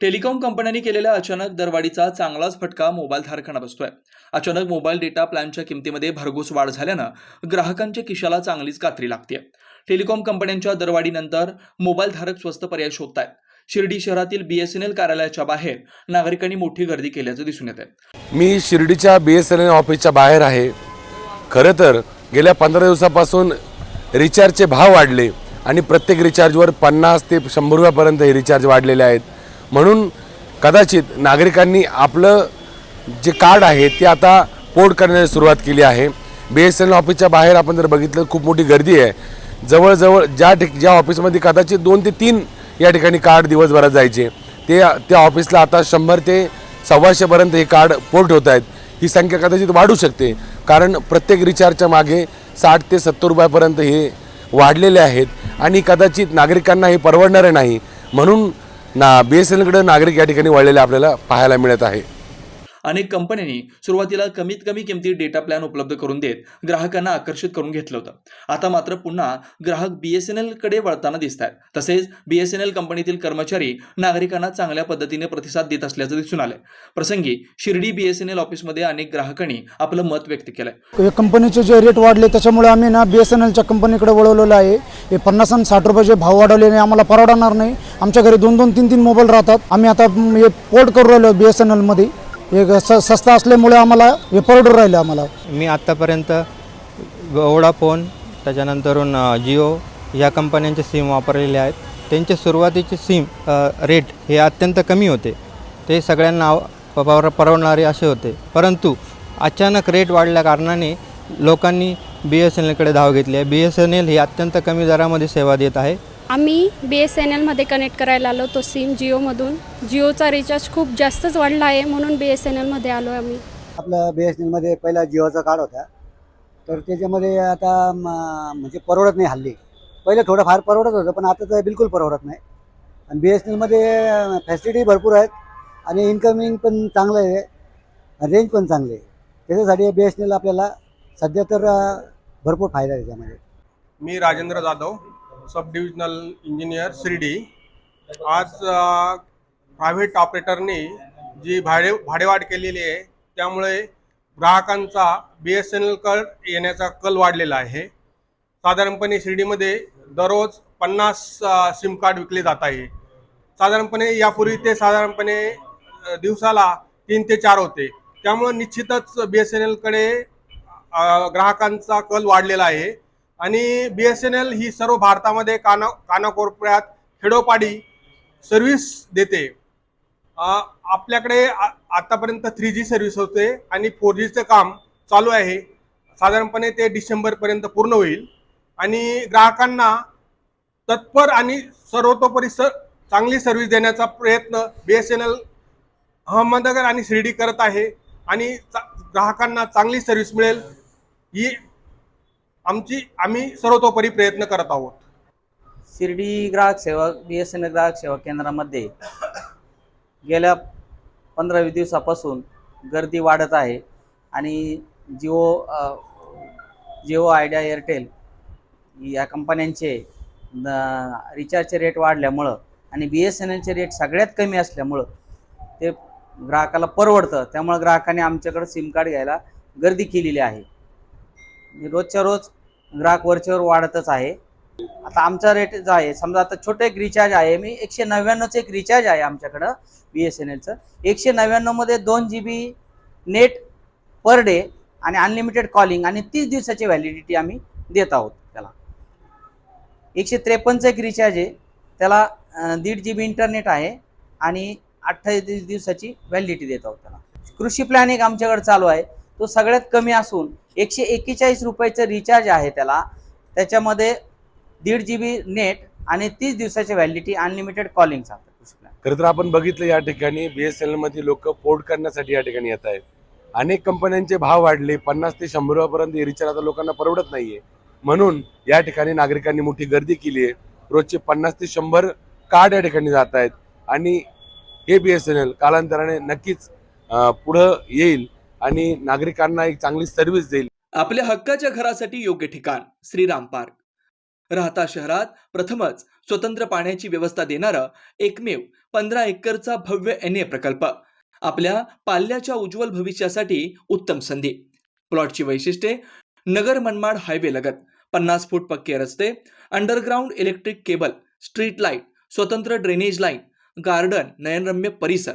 Telecom कंपन्यांनी केलेल्या अचानक दरवाढीचा चांगलाच फटका मोबाईल धारकांना बसतोय. अचानक मोबाईल डेटा प्लॅनच्या किमतीमध्ये भरघोस वाढ झाल्यानं ग्राहकांच्या खिशाला चांगलीच कात्री लागते टेलिकॉम कंपन्यांच्या दरवाढीनंतर मोबाईल धारक स्वस्त पर्याय शोधत आहेत शिर्डी शहरातील बीएसएनएल कार्यालयाच्या बाहेर नागरिकांनी मोठी गर्दी केल्याचं दिसून येत आहे मी शिर्डीच्या बी एस एन एल ऑफिसच्या बाहेर आहे. खरं तर गेल्या पंधरा दिवसापासून रिचार्जचे भाव वाढले आणि प्रत्येक रिचार्जवर पन्नास ते शंभर रुपयापर्यंत हे रिचार्ज वाढलेले आहेत. म्हणून कदाचित नागरिकांनी आपलं जे कार्ड आहे ते आता पोर्ट करण्याची सुरुवात केली आहे. बी एस एन एल ऑफिसच्या बाहेर आपण जर बघितलं खूप मोठी गर्दी आहे. जवळजवळ ज्या ठिक ज्या ऑफिसमध्ये कदाचित दोन ते तीन या ठिकाणी कार्ड दिवसभरात जायचे ते त्या ऑफिसला आता शंभर ते सव्वाशेपर्यंत हे कार्ड पोर्ट होत आहेत. ही संख्या कदाचित वाढू शकते कारण प्रत्येक रिचार्जच्या मागे साठ ते सत्तर रुपयापर्यंत हे वाढलेले आहेत आणि कदाचित नागरिकांना हे परवडणारे नाही. म्हणून ना बी एस एन नागरिक या ठिकाणी वळलेले आपल्याला पाहायला मिळत आहे. अनेक कंपन्यांनी सुरुवातीला कमीत कमी किमतीत डेटा प्लॅन उपलब्ध करून देत ग्राहकांना आकर्षित करून घेतलं होतं. आता मात्र पुन्हा ग्राहक बीएसएनएलकडे वळताना दिसत आहेत तसेच बीएसएनएल कंपनीतील कर्मचारी नागरिकांना चांगल्या पद्धतीने प्रतिसाद देत असल्याचं दिसून आलंय. प्रसंगी शिर्डी बीएसएनएल ऑफिसमध्ये अनेक ग्राहकांनी आपलं मत व्यक्त केलंय. कंपनीचे जे रेट वाढले त्याच्यामुळे आम्ही ना बी एस एन एलच्या कंपनीकडे वळवलेलं आहे. हे पन्नास आणि साठ रुपये जे भाव वाढवले आम्हाला परवडणार नाही. आमच्या घरी दोन दोन तीन तीन मोबाईल राहतात. आम्ही आता हे पोर्ट करू राहिलो बी एस एन एलमध्ये हे स सस्ता असल्यामुळे आम्हाला हे परवडून राहिलं आम्हाला. मी आत्तापर्यंत वोडाफोन त्याच्यानंतरून जिओ ह्या कंपन्यांचे सिम वापरलेले आहेत. त्यांचे सुरुवातीचे सिम रेट हे अत्यंत कमी होते. ते सगळ्यांना पर परवडणारे असे होते. परंतु अचानक रेट वाढल्या कारणाने लोकांनी बी एस एन एलकडे धाव घेतली आहे. बी एस एन एल ही अत्यंत कमी दरामध्ये सेवा देत आहे. आम्ही बी एस एन एलमध्ये कनेक्ट करायला आलो तो सिम जिओमधून. जिओचा रिचार्ज खूप जास्तच वाढला आहे म्हणून बी एस एन एलमध्ये आलो आहे आम्ही आपलं बी एस एन एलमध्ये पहिला जिओचा कार्ड होता. तर त्याच्यामध्ये आता म- म्हणजे परवडत नाही हल्ली. पहिलं थोडंफार परवडत होतं पण आता तर बिलकुल परवडत नाही. आणि बी एस एन एलमध्ये फॅसिलिटी भरपूर आहेत आणि इन्कमिंग पण चांगलं आहे. रेंज पण चांगली आहे. त्याच्यासाठी बी एस एन एल आपल्याला सध्या तर अं, भरपूर फायदा आहे त्याच्यामध्ये. मी Rajendra Jadhav. Sub divisional engineer Shirdi. आज प्रायव्हेट ऑपरेटरनी जी भाडे भाडेवाढ केलेली आहे त्यामुळे ग्राहकांचा बी एस एन एलकडे येण्याचा कल वाढलेला आहे. साधारणपणे शिर्डीमध्ये दररोज पन्नास सिम कार्ड विकले जात आहे. साधारणपणे यापूर्वी ते साधारणपणे दिवसाला तीन ते चार होते. त्यामुळे निश्चितच बी एस एन एलकडे ग्राहकांचा कल वाढलेला आहे. आणि बी एस एन एल ही सर्व भारतामध्ये काना कानाकोपऱ्यात खेडोपाडी सर्व्हिस देते. आपल्याकडे आ- आतापर्यंत थ्री जी सर्व्हिस होते आणि फोर जीचं काम चालू आहे. साधारणपणे ते डिसेंबरपर्यंत पूर्ण होईल. आणि ग्राहकांना तत्पर आणि सर्वतोपरी स चांगली सर्व्हिस देण्याचा प्रयत्न B S N L Ahmednagar आणि शिर्डी करत आहे. आणि चा- ग्राहकांना चांगली सर्व्हिस मिळेल. ही आमची आम्ही सर्वतोपरी प्रयत्न करत आहोत. शिर्डी ग्राहक सेवा बी एस एन एल ग्राहक सेवा केंद्रामध्ये गेल्या पंधरा वीस दिवसापासून गर्दी वाढत आहे आणि जिओ जिओ आयडिया एअरटेल या कंपन्यांचे न- रिचार्जचे रेट वाढल्यामुळं आणि बी एस एन एलचे रेट सगळ्यात कमी असल्यामुळं ते ग्राहकाला परवडतं. त्यामुळं ग्राहकाने आमच्याकडं सिम कार्ड घ्यायला गर्दी केलेली आहे. रोजच्या रोज ग्राहक वरचेवर वाढतच आहे. आता आमचा रेट जो आहे समजा आता छोटं एक रिचार्ज आहे मी एकशे नव्याण्णवचं एक रिचार्ज आहे आमच्याकडं बी एस एन एलचं एकशे नव्याण्णवमध्ये दोन G B net per day आणि अनलिमिटेड कॉलिंग आणि तीस दिवसाची व्हॅलिडिटी आम्ही देत आहोत त्याला. एकशे त्रेपन्नचं एक रिचार्ज आहे त्याला दीड जी बी इंटरनेट आहे आणि अठ्ठावीस दिवसाची व्हॅलिडिटी देत आहोत त्याला. कृषी प्लॅन एक आमच्याकडे चालू आहे. तो सगळ्यात कमी असून एकशे एक्केचाळीस रुपयाचं रिचार्ज आहे त्याला. त्याच्यामध्ये दीड जी बी नेट आणि तीस दिवसाची व्हॅलिडिटी अनलिमिटेड कॉलिंगचा खरं तर आपण बघितलं या ठिकाणी बी एस एन एलमध्ये लोक पोर्ट करण्यासाठी या ठिकाणी येत आहेत. अनेक कंपन्यांचे भाव वाढले पन्नास ते शंभर रुपयापर्यंत रिचार्ज आता लोकांना परवडत नाहीये. म्हणून या ठिकाणी नागरिकांनी मोठी गर्दी केली आहे. रोजचे पन्नास ते शंभर कार्ड या ठिकाणी जात आहेत. आणि हे बी एस एन एल कालांतराने नक्कीच पुढं येईल. आणि नागरिकांना एक चांगली सर्व्हिस देईल. आपल्या हक्काच्या घरासाठी योग्य ठिकाण श्रीराम पार्क. राहता शहरात प्रथमच स्वतंत्र पाण्याची व्यवस्था देणारा एकमेव पंधरा एकरचा भव्य एन ए प्रकल्प. आपल्या पाल्याच्या उज्ज्वल भविष्यासाठी उत्तम संधी. प्लॉटची वैशिष्ट्ये नगर मनमाड हायवे लगत पन्नास फूट पक्के रस्ते underground electric cable street light स्वतंत्र ड्रेनेज लाईन गार्डन नयनरम्य परिसर.